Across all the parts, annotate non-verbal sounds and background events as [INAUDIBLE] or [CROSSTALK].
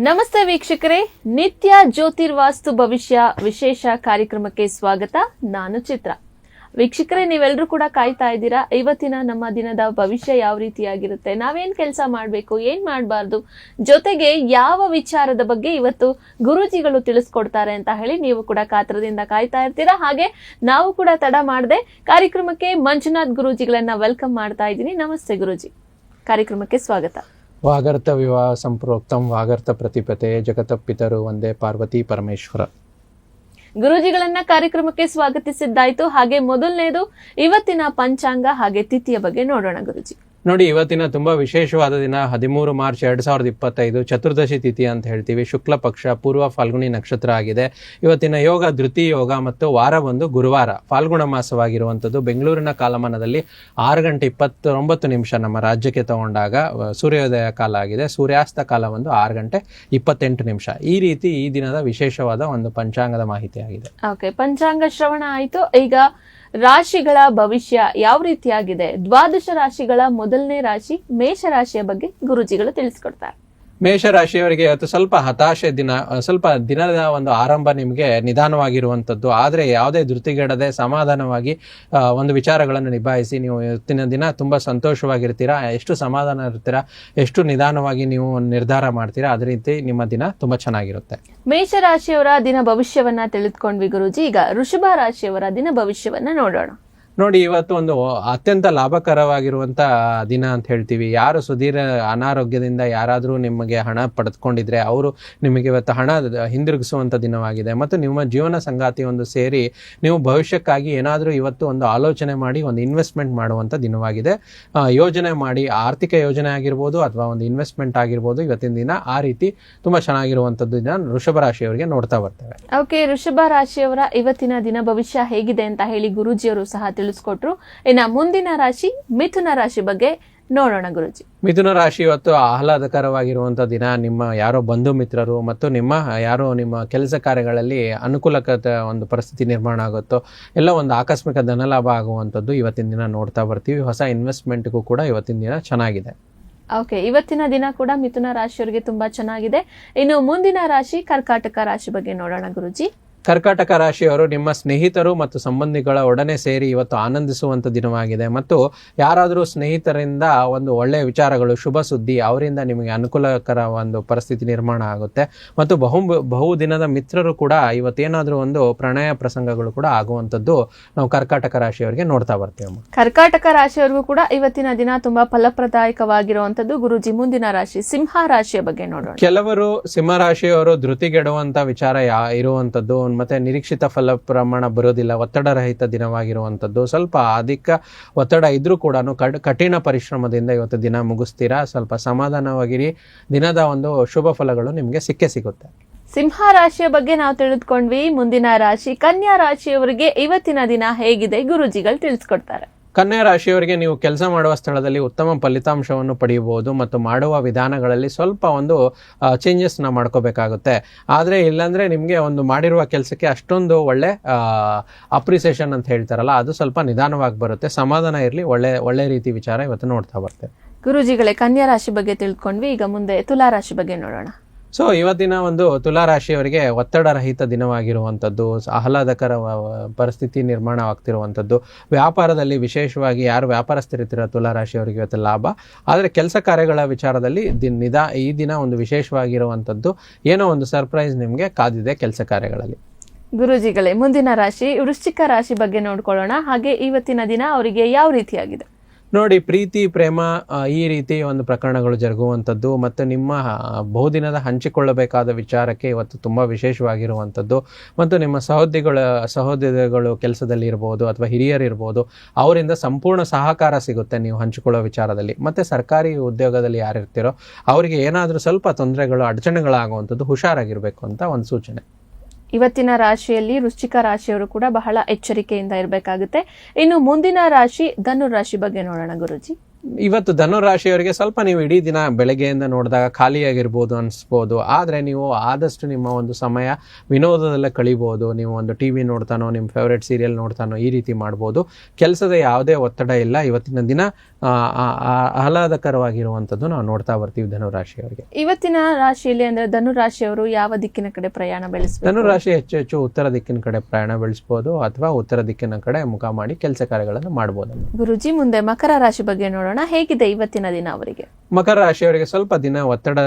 ನಮಸ್ತೆ ವೀಕ್ಷಕರೇ ನಿತ್ಯ ಜ್ಯೋತಿರ್ವಾಸ್ತು ಭವಿಷ್ಯ ವಿಶೇಷ ಕಾರ್ಯಕ್ರಮಕ್ಕೆ ಸ್ವಾಗತ. ನಾನು ಚಿತ್ರ. ವೀಕ್ಷಕರೇ ನೀವೆಲ್ಲರೂ ಕೂಡ ಕಾಯ್ತಾ ಇದ್ದೀರಾ? ಇವತ್ತಿನ ನಮ್ಮ ದಿನದ ಭವಿಷ್ಯ ಯಾವ ರೀತಿಯಾಗಿರುತ್ತೆ? ನಾವೇನ್ ಕೆಲಸ ಮಾಡಬೇಕು, ಏನ್ ಮಾಡಬಾರ್ದು? ಜೊತೆಗೆ ಯಾವ ವಿಚಾರದ ಬಗ್ಗೆ ಇವತ್ತು ಗುರೂಜಿಗಳು ತಿಳಿಸ್ಕೊಡ್ತಾರೆ ಅಂತ ಹೇಳಿ ನೀವು ಕೂಡ ಕಾತ್ರದಿಂದ ಕಾಯ್ತಾ ಇರ್ತೀರಾ? ಹಾಗೆ ನಾವು ಕೂಡ ತಡ ಮಾಡದೆ ಕಾರ್ಯಕ್ರಮಕ್ಕೆ ಮಂಜುನಾಥ್ ಗುರೂಜಿಗಳನ್ನ ವೆಲ್ಕಮ್ ಮಾಡ್ತಾ ಇದ್ದೀನಿ. ನಮಸ್ತೆ ಗುರೂಜಿ. ಕಾರ್ಯಕ್ರಮಕ್ಕೆ ಸ್ವಾಗತ. ವಾಗರ್ಥ ವಿವಾಹ ಸಂಪ್ರೋಕ್ತಂ, ವಾಗರ್ತ ಪ್ರತಿಪತೆ ಜಗತ್ತ ಪಿತರು ಒಂದೇ ಪಾರ್ವತಿ ಪರಮೇಶ್ವರ. ಗುರೂಜಿಗಳನ್ನ ಕಾರ್ಯಕ್ರಮಕ್ಕೆ ಸ್ವಾಗತಿಸಿದ್ದಾಯ್ತು. ಹಾಗೆ ಮೊದಲನೇದು ಇವತ್ತಿನ ಪಂಚಾಂಗ ಹಾಗೆ ತಿಥಿಯ ಬಗ್ಗೆ ನೋಡೋಣ ಗುರುಜಿ. ನೋಡಿ, ಇವತ್ತಿನ ತುಂಬ ವಿಶೇಷವಾದ ದಿನ, ಹದಿಮೂರು ಮಾರ್ಚ್ ಎರಡು ಸಾವಿರದ ಇಪ್ಪತ್ತೈದು, ಚತುರ್ದಶಿ ತಿಥಿ ಅಂತ ಹೇಳ್ತೀವಿ. ಶುಕ್ಲ ಪಕ್ಷ, ಪೂರ್ವ ಫಾಲ್ಗುಣಿ ನಕ್ಷತ್ರ ಆಗಿದೆ. ಇವತ್ತಿನ ಯೋಗ, ಧೃತಿ ಯೋಗ ಮತ್ತು ವಾರ ಒಂದು ಗುರುವಾರ ಫಾಲ್ಗುಣ ಮಾಸವಾಗಿರುವಂಥದ್ದು ಬೆಂಗಳೂರಿನ ಕಾಲಮಾನದಲ್ಲಿ ಆರು ಗಂಟೆ ಇಪ್ಪತ್ತೊಂಬತ್ತು ನಿಮಿಷ ನಮ್ಮ ರಾಜ್ಯಕ್ಕೆ ತಗೊಂಡಾಗ ಸೂರ್ಯೋದಯ ಕಾಲ ಆಗಿದೆ. ಸೂರ್ಯಾಸ್ತ ಕಾಲ ಒಂದು ಆರು ಗಂಟೆ ಇಪ್ಪತ್ತೆಂಟು ನಿಮಿಷ. ಈ ರೀತಿ ಈ ದಿನದ ವಿಶೇಷವಾದ ಒಂದು ಪಂಚಾಂಗದ ಮಾಹಿತಿ ಆಗಿದೆ ಓಕೆ ಪಂಚಾಂಗ ಶ್ರವಣ ಆಯಿತು. ಈಗ ರಾಶಿಗಳ ಭವಿಷ್ಯ ಯಾವ ರೀತಿಯಾಗಿದೆ? ದ್ವಾದಶ ರಾಶಿಗಳ ಮೊದಲನೇ ರಾಶಿ ಮೇಷ ರಾಶಿಯ ಬಗ್ಗೆ ಗುರುಜಿಗಳು ತಿಳಿಸ್ಕೊಡ್ತಾರೆ. ಮೇಷರಾಶಿಯವರಿಗೆ ಇವತ್ತು ಸ್ವಲ್ಪ ಹತಾಶೆ ದಿನ, ಸ್ವಲ್ಪ ದಿನದ ಒಂದು ಆರಂಭ ನಿಮಗೆ ನಿಧಾನವಾಗಿರುವಂಥದ್ದು. ಆದರೆ ಯಾವುದೇ ಧೃತಿಗೆಡದೆ ಸಮಾಧಾನವಾಗಿ ಒಂದು ವಿಚಾರಗಳನ್ನು ನಿಭಾಯಿಸಿ ನೀವು ಇವತ್ತಿನ ದಿನ ತುಂಬ ಸಂತೋಷವಾಗಿರ್ತೀರಾ, ಎಷ್ಟು ಸಮಾಧಾನ ಇರ್ತೀರಾ, ಎಷ್ಟು ನಿಧಾನವಾಗಿ ನೀವು ನಿರ್ಧಾರ ಮಾಡ್ತೀರಾ, ಅದೇ ರೀತಿ ನಿಮ್ಮ ದಿನ ತುಂಬ ಚೆನ್ನಾಗಿರುತ್ತೆ. ಮೇಷ ರಾಶಿಯವರ ದಿನ ಭವಿಷ್ಯವನ್ನ ತಿಳಿದುಕೊಂಡ್ವಿ ಗುರುಜಿ. ಈಗ ಋಷಭ ರಾಶಿಯವರ ದಿನ ಭವಿಷ್ಯವನ್ನ ನೋಡೋಣ. ನೋಡಿ, ಇವತ್ತು ಒಂದು ಅತ್ಯಂತ ಲಾಭಕರವಾಗಿರುವಂತ ದಿನ ಅಂತ ಹೇಳ್ತೀವಿ. ಯಾರು ಸುದೀರ ಅನಾರೋಗ್ಯದಿಂದ ಯಾರಾದರೂ ನಿಮಗೆ ಹಣ ಪಡೆದುಕೊಂಡಿದ್ರೆ ಅವರು ನಿಮಗೆ ಇವತ್ತು ಹಣ ಹಿಂದಿರುಗಿಸುವಂತ ದಿನವಾಗಿದೆ. ಮತ್ತು ನಿಮ್ಮ ಜೀವನ ಸಂಗಾತಿ ಒಂದು ಸೇರಿ ನೀವು ಭವಿಷ್ಯಕ್ಕಾಗಿ ಏನಾದರೂ ಇವತ್ತು ಒಂದು ಆಲೋಚನೆ ಮಾಡಿ, ಒಂದು ಇನ್ವೆಸ್ಟ್ಮೆಂಟ್ ಮಾಡುವಂಥ ದಿನವಾಗಿದೆ. ಯೋಜನೆ ಮಾಡಿ, ಆರ್ಥಿಕ ಯೋಜನೆ ಆಗಿರ್ಬೋದು ಅಥವಾ ಒಂದು ಇನ್ವೆಸ್ಟ್ಮೆಂಟ್ ಆಗಿರ್ಬೋದು ಇವತ್ತಿನ ದಿನ ಆ ರೀತಿ ತುಂಬಾ ಚೆನ್ನಾಗಿರುವಂಥದ್ದು ದಿನ ವೃಷಭ ರಾಶಿಯವರಿಗೆ ನೋಡ್ತಾ ಬರ್ತೇವೆ. ಓಕೆ ವೃಷಭ ರಾಶಿಯವರ ಇವತ್ತಿನ ದಿನ ಭವಿಷ್ಯ ಹೇಗಿದೆ ಅಂತ ಹೇಳಿ ಗುರೂಜಿಯವರು ಸಹ ತಿಳಿಸ್ಕೊಟ್ರು. ಇನ್ನ ಮುಂದಿನ ರಾಶಿ ಮಿಥುನ ರಾಶಿ ಬಗ್ಗೆ ನೋಡೋಣ ಗುರುಜಿ. ಮಿಥುನ ರಾಶಿ ಇವತ್ತು ಆಹ್ಲಾದಕರವಾಗಿರುವಂತ ದಿನ. ನಿಮ್ಮ ಯಾರೋ ಬಂಧು ಮಿತ್ರರು ಮತ್ತು ನಿಮ್ಮ ಯಾರೋ ನಿಮ್ಮ ಕೆಲಸ ಕಾರ್ಯಗಳಲ್ಲಿ ಅನುಕೂಲಕತೆ ಒಂದು ಪರಿಸ್ಥಿತಿ ನಿರ್ಮಾಣ ಆಗುತ್ತೋ ಎಲ್ಲ ಒಂದು ಆಕಸ್ಮಿಕ ಧನಲಾಭ ಆಗುವಂಥದ್ದು ಇವತ್ತಿನ ದಿನ ನೋಡ್ತಾ ಬರ್ತೀವಿ. ಹೊಸ ಇನ್ವೆಸ್ಟ್ಮೆಂಟ್ಗೂ ಕೂಡ ಇವತ್ತಿನ ದಿನ ಚೆನ್ನಾಗಿದೆ. ಓಕೆ ಇವತ್ತಿನ ದಿನ ಕೂಡ ಮಿಥುನ ರಾಶಿಯವರಿಗೆ ತುಂಬಾ ಚೆನ್ನಾಗಿದೆ. ಇನ್ನು ಮುಂದಿನ ರಾಶಿ ಕರ್ಕಾಟಕ ರಾಶಿ ಬಗ್ಗೆ ನೋಡೋಣ ಗುರುಜಿ. ಕರ್ಕಾಟಕ ರಾಶಿಯವರು ನಿಮ್ಮ ಸ್ನೇಹಿತರು ಮತ್ತು ಸಂಬಂಧಿಗಳ ಒಡನೆ ಸೇರಿ ಇವತ್ತು ಆನಂದಿಸುವಂಥ ದಿನವಾಗಿದೆ. ಮತ್ತು ಯಾರಾದರೂ ಸ್ನೇಹಿತರಿಂದ ಒಂದು ಒಳ್ಳೆಯ ವಿಚಾರಗಳು ಶುಭ ಸುದ್ದಿ ಅವರಿಂದ ನಿಮಗೆ ಅನುಕೂಲಕರ ಒಂದು ಪರಿಸ್ಥಿತಿ ನಿರ್ಮಾಣ ಆಗುತ್ತೆ. ಮತ್ತು ಬಹು ಬಹುದಿನದ ಮಿತ್ರರು ಕೂಡ ಇವತ್ತೇನಾದರೂ ಒಂದು ಪ್ರಣಯ ಪ್ರಸಂಗಗಳು ಕೂಡ ಆಗುವಂಥದ್ದು ನಾವು ಕರ್ಕಾಟಕ ರಾಶಿಯವರಿಗೆ ನೋಡ್ತಾ ಬರ್ತೀವಿ ಕರ್ಕಾಟಕ ರಾಶಿಯವರಿಗೂ ಕೂಡ ಇವತ್ತಿನ ದಿನ ತುಂಬಾ ಫಲಪ್ರದಾಯಕವಾಗಿರುವಂಥದ್ದು ಗುರುಜಿ ಮುಂದಿನ ರಾಶಿ ಸಿಂಹ ರಾಶಿಯ ಬಗ್ಗೆ ನೋಡೋಣ. ಕೆಲವರು ಸಿಂಹ ರಾಶಿಯವರು ಧೃತಿಗೆಡುವಂಥ ವಿಚಾರ ಯಾ ಇರುವಂತದ್ದು ಮತ್ತೆ ನಿರೀಕ್ಷಿತ ಫಲ ಪ್ರಮಾಣ ಬರೋದಿಲ್ಲ, ಒತ್ತಡರಹಿತ ದಿನವಾಗಿರುವಂಥದ್ದು. ಸ್ವಲ್ಪ ಅಧಿಕ ಒತ್ತಡ ಇದ್ರೂ ಕೂಡ, ಕಠಿಣ ಪರಿಶ್ರಮದಿಂದ ಇವತ್ತು ದಿನ ಮುಗಿಸ್ತೀರಾ? ಸ್ವಲ್ಪ ಸಮಾಧಾನವಾಗಿರಿ. ದಿನದ ಒಂದು ಶುಭ ಫಲಗಳು ನಿಮಗೆ ಸಿಕ್ಕೇ ಸಿಗುತ್ತೆ. ಸಿಂಹ ರಾಶಿಯ ಬಗ್ಗೆ ನಾವು ತಿಳಿದುಕೊಂಡ್ವಿ. ಮುಂದಿನ ರಾಶಿ ಕನ್ಯಾ ರಾಶಿಯವರಿಗೆ ಇವತ್ತಿನ ದಿನ ಹೇಗಿದೆ? ಗುರುಜಿಗಳು ತಿಳಿಸ್ಕೊಡ್ತಾರೆ. ಕನ್ಯಾ ರಾಶಿಯವರಿಗೆ ನೀವು ಕೆಲಸ ಮಾಡುವ ಸ್ಥಳದಲ್ಲಿ ಉತ್ತಮ ಫಲಿತಾಂಶವನ್ನು ಪಡೆಯಬಹುದು ಮತ್ತು ಮಾಡುವ ವಿಧಾನಗಳಲ್ಲಿ ಸ್ವಲ್ಪ ಒಂದು ಚೇಂಜಸ್ನ ಮಾಡ್ಕೋಬೇಕಾಗುತ್ತೆ. ಆದರೆ ಇಲ್ಲಾಂದರೆ ನಿಮಗೆ ಒಂದು ಮಾಡಿರುವ ಕೆಲಸಕ್ಕೆ ಅಷ್ಟೊಂದು ಒಳ್ಳೆ ಅಪ್ರಿಸಿಯೇಷನ್ ಅಂತ ಹೇಳ್ತಾರಲ್ಲ, ಅದು ಸ್ವಲ್ಪ ನಿಧಾನವಾಗಿ ಬರುತ್ತೆ. ಸಮಾಧಾನ ಇರಲಿ, ಒಳ್ಳೆ ಒಳ್ಳೆ ರೀತಿ ವಿಚಾರ ಇವತ್ತು ನೋಡ್ತಾ ಬರ್ತೇವೆ. ಗುರುಜಿಗಳೇ, ಕನ್ಯಾ ರಾಶಿ ಬಗ್ಗೆ ತಿಳ್ಕೊಂಡ್ವಿ. ಈಗ ಮುಂದೆ ತುಲಾ ರಾಶಿ ಬಗ್ಗೆ ನೋಡೋಣ. ಸೊ ಇವತ್ತಿನ ಒಂದು ತುಲಾ ರಾಶಿಯವರಿಗೆ ಒತ್ತಡರಹಿತ ದಿನವಾಗಿರುವಂಥದ್ದು, ಆಹ್ಲಾದಕರ ಪರಿಸ್ಥಿತಿ ನಿರ್ಮಾಣವಾಗ್ತಿರುವಂಥದ್ದು, ವ್ಯಾಪಾರದಲ್ಲಿ ವಿಶೇಷವಾಗಿ ಯಾರು ವ್ಯಾಪಾರಸ್ಥರಿರ್ತೀರ ತುಲಾ ರಾಶಿಯವರಿಗೆ ಇವತ್ತು ಲಾಭ. ಆದರೆ ಕೆಲಸ ಕಾರ್ಯಗಳ ವಿಚಾರದಲ್ಲಿ ದಿನ, ನಿದಾ, ಈ ದಿನ ಒಂದು ವಿಶೇಷವಾಗಿರುವಂಥದ್ದು. ಏನೋ ಒಂದು ಸರ್ಪ್ರೈಸ್ ನಿಮಗೆ ಕಾದಿದೆ ಕೆಲಸ ಕಾರ್ಯಗಳಲ್ಲಿ. ಗುರುಜಿಗಳೇ, ಮುಂದಿನ ರಾಶಿ ವೃಶ್ಚಿಕ ರಾಶಿ ಬಗ್ಗೆ ನೋಡ್ಕೊಳ್ಳೋಣ. ಹಾಗೆ ಇವತ್ತಿನ ದಿನ ಅವರಿಗೆ ಯಾವ ರೀತಿಯಾಗಿದೆ? ನೋಡಿ, ಪ್ರೀತಿ, ಪ್ರೇಮ ಈ ರೀತಿ ಒಂದು ಪ್ರಕರಣಗಳು ಜರುಗುವಂಥದ್ದು ಮತ್ತು ನಿಮ್ಮ ಬಹುದಿನದ ಹಂಚಿಕೊಳ್ಳಬೇಕಾದ ವಿಚಾರಕ್ಕೆ ಇವತ್ತು ತುಂಬ ವಿಶೇಷವಾಗಿರುವಂಥದ್ದು ಮತ್ತು ನಿಮ್ಮ ಸಹೋದ್ಯಗಳ, ಸಹೋದ್ಯೋಗಿಗಳು ಕೆಲಸದಲ್ಲಿ ಇರ್ಬೋದು ಅಥವಾ ಹಿರಿಯರಿರ್ಬೋದು ಅವರಿಂದ ಸಂಪೂರ್ಣ ಸಹಕಾರ ಸಿಗುತ್ತೆ ನೀವು ಹಂಚಿಕೊಳ್ಳೋ ವಿಚಾರದಲ್ಲಿ. ಮತ್ತು ಸರ್ಕಾರಿ ಉದ್ಯೋಗದಲ್ಲಿ ಯಾರಿರ್ತೀರೋ, ಅವರಿಗೆ ಏನಾದರೂ ಸ್ವಲ್ಪ ತೊಂದರೆಗಳು, ಅಡಚಣೆಗಳಾಗುವಂಥದ್ದು ಹುಷಾರಾಗಿರಬೇಕು ಅಂತ ಒಂದು ಸೂಚನೆ. ಇವತ್ತಿನ ರಾಶಿಯಲ್ಲಿ ವೃಶ್ಚಿಕ ರಾಶಿಯವರು ಕೂಡ ಬಹಳ ಎಚ್ಚರಿಕೆಯಿಂದ ಇರಬೇಕಾಗುತ್ತೆ. ಇನ್ನು ಮುಂದಿನ ರಾಶಿ ಧನು ರಾಶಿ ಬಗ್ಗೆ ನೋಡೋಣ ಗುರುಜಿ. ಇವತ್ತು ಧನುರಾಶಿಯವರಿಗೆ ಸ್ವಲ್ಪ ನೀವು ಇಡೀ ದಿನ ಬೆಳಗ್ಗೆಯಿಂದ ನೋಡಿದಾಗ ಖಾಲಿಯಾಗಿರ್ಬೋದು ಅನಿಸ್ಬೋದು. ಆದರೆ ನೀವು ಆದಷ್ಟು ನಿಮ್ಮ ಒಂದು ಸಮಯ ವಿನೋದದಲ್ಲೇ ಕಳಿಬೋದು. ನೀವು ಒಂದು ಟಿ ವಿ ನೋಡ್ತಾನೋ ನಿಮ್ಮ ಫೇವ್ರೆಟ್ ಸೀರಿಯಲ್ ನೋಡ್ತಾನೋ ಈ ರೀತಿ ಮಾಡ್ಬೋದು. ಕೆಲಸದ ಯಾವುದೇ ಒತ್ತಡ ಇಲ್ಲ. ಇವತ್ತಿನ ದಿನ ಆಹ್ಲಾದಕರವಾಗಿರುವಂಥದ್ದು ನಾವು ನೋಡ್ತಾ ಬರ್ತೀವಿ ಧನುರಾಶಿಯವರಿಗೆ. ಇವತ್ತಿನ ರಾಶಿಯಲ್ಲಿ ಅಂದ್ರೆ ಧನು ರಾಶಿಯವರು ಯಾವ ದಿಕ್ಕಿನ ಕಡೆ ಪ್ರಯಾಣ ಬೆಳೆಸ್ಬೋದು ಧನುರಾಶಿ ಹೆಚ್ಚು ಹೆಚ್ಚು ಉತ್ತರ ದಿಕ್ಕಿನ ಕಡೆ ಪ್ರಯಾಣ ಬೆಳೆಸ್ಬೋದು ಅಥವಾ ಉತ್ತರ ದಿಕ್ಕಿನ ಕಡೆ ಮುಖ ಮಾಡಿ ಕೆಲಸ ಕಾರ್ಯಗಳನ್ನು ಮಾಡ್ಬೋದು. ಗುರುಜಿ ಮುಂದೆ ಮಕರ ರಾಶಿ ಬಗ್ಗೆ ನೋಡೋಣ. ಹೇಗಿದೆ ಇವತ್ತಿನ ದಿನ ಅವರಿಗೆ? ಮಕರ ರಾಶಿಯವರಿಗೆ ಸ್ವಲ್ಪ ದಿನ ಒತ್ತಡ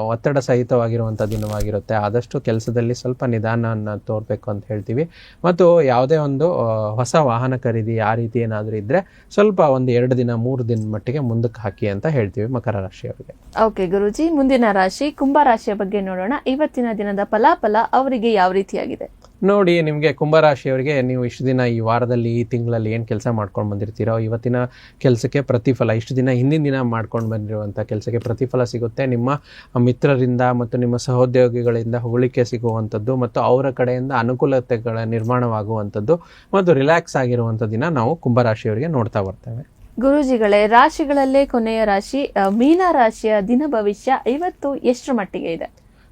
ಒತ್ತಡ ಸಹಿತವಾಗಿರುವಂಥ ದಿನವಾಗಿರುತ್ತೆ. ಆದಷ್ಟು ಕೆಲಸದಲ್ಲಿ ಸ್ವಲ್ಪ ನಿಧಾನವನ್ನು ತೋರ್ಬೇಕು ಅಂತ ಹೇಳ್ತೀವಿ. ಮತ್ತು ಯಾವುದೇ ಒಂದು ಹೊಸ ವಾಹನ ಖರೀದಿ ಆ ರೀತಿ ಏನಾದರೂ ಇದ್ದರೆ ಸ್ವಲ್ಪ ಒಂದು ಎರಡು ದಿನ ಮೂರು ದಿನ ಮಟ್ಟಿಗೆ ಮುಂದಕ್ಕೆ ಹಾಕಿ ಅಂತ ಹೇಳ್ತೀವಿ ಮಕರ ರಾಶಿಯವರಿಗೆ. ಓಕೆ ಗುರುಜಿ ಮುಂದಿನ ರಾಶಿ ಕುಂಭ ರಾಶಿಯ ಬಗ್ಗೆ ನೋಡೋಣ. ಇವತ್ತಿನ ದಿನದ ಫಲಾಫಲ ಅವರಿಗೆ ಯಾವ ರೀತಿಯಾಗಿದೆ? ನೋಡಿ, ನಿಮಗೆ ಕುಂಭರಾಶಿಯವರಿಗೆ ನೀವು ಇಷ್ಟು ದಿನ ಈ ವಾರದಲ್ಲಿ, ಈ ತಿಂಗಳಲ್ಲಿ ಏನು ಕೆಲಸ ಮಾಡ್ಕೊಂಡು ಬಂದಿರ್ತೀರೋ, ಇವತ್ತಿನ ಕೆಲಸಕ್ಕೆ ಪ್ರತಿಫಲ, ಇಷ್ಟು ದಿನ ಹಿಂದಿನ ದಿನ ಮಾಡ್ಕೊಂಡು ಬಂದಿರುವಂಥ ಕೆಲಸಕ್ಕೆ ಪ್ರತಿಫಲ ಸಿಗುತ್ತೆ. ನಿಮ್ಮ ಮಿತ್ರರಿಂದ ಮತ್ತು ನಿಮ್ಮ ಸಹೋದ್ಯೋಗಿಗಳಿಂದ ಹೊಗಳಿಕೆ ಸಿಗುವಂಥದ್ದು ಮತ್ತು ಅವರ ಕಡೆಯಿಂದ ಅನುಕೂಲತೆಗಳ ನಿರ್ಮಾಣವಾಗುವಂಥದ್ದು ಮತ್ತು ರಿಲ್ಯಾಕ್ಸ್ ಆಗಿರುವಂಥ ದಿನ ನಾವು ಕುಂಭರಾಶಿಯವರಿಗೆ ನೋಡ್ತಾ ಬರ್ತೇವೆ. ಗುರುಜಿಗಳೇ, ರಾಶಿಗಳಲ್ಲೇ ಕೊನೆಯ ರಾಶಿ ಮೀನ ರಾಶಿಯ ದಿನ ಭವಿಷ್ಯ ಇವತ್ತು ಎಷ್ಟರ ಮಟ್ಟಿಗೆ ಇದೆ?